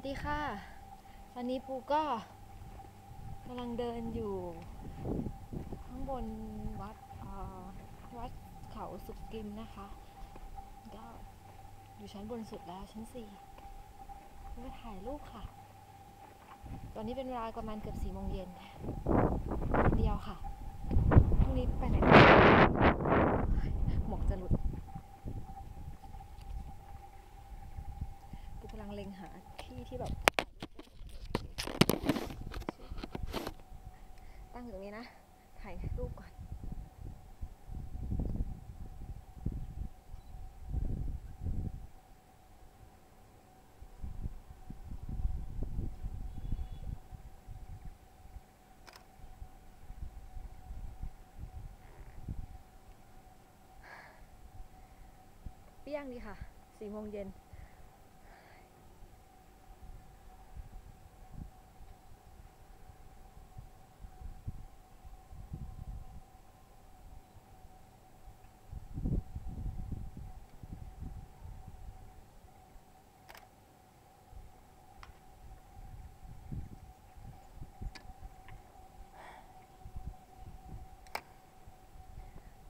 ัสดีค่ะ ตอนนี้ปูก็กำลังเดินอยู่ ข้างบนวัดวัดเขาสุกิมนะคะ ก็อยู่ชั้นบนสุดแล้วชั้นสี่ก็ถ่ายรูปค่ะ ตอนนี้เป็นเวลาประมาณเกือบสี่โมงเย็นเดียวค่ะพรุ่งนี้ไปไหนหมวกจะหลุดกูกำลังเล็งหา ที่ที่แบบตั้งอยู่ตรงนี้นะ ถ่ายรูปก่อนเปี้ยงดีค่ะสี่โมงเย็น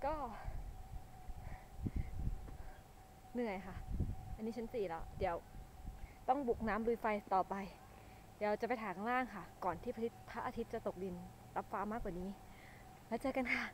ก็ เหนื่อยค่ะ อันนี้ชั้นสี่แล้ว เดี๋ยวต้องบุกน้ำลุยไฟต่อไป เดี๋ยวจะไปถางล่างค่ะ ก่อนที่พระอาทิตย์จะตกดินรับฟ้ามากกว่านี้ แล้วเจอกันค่ะ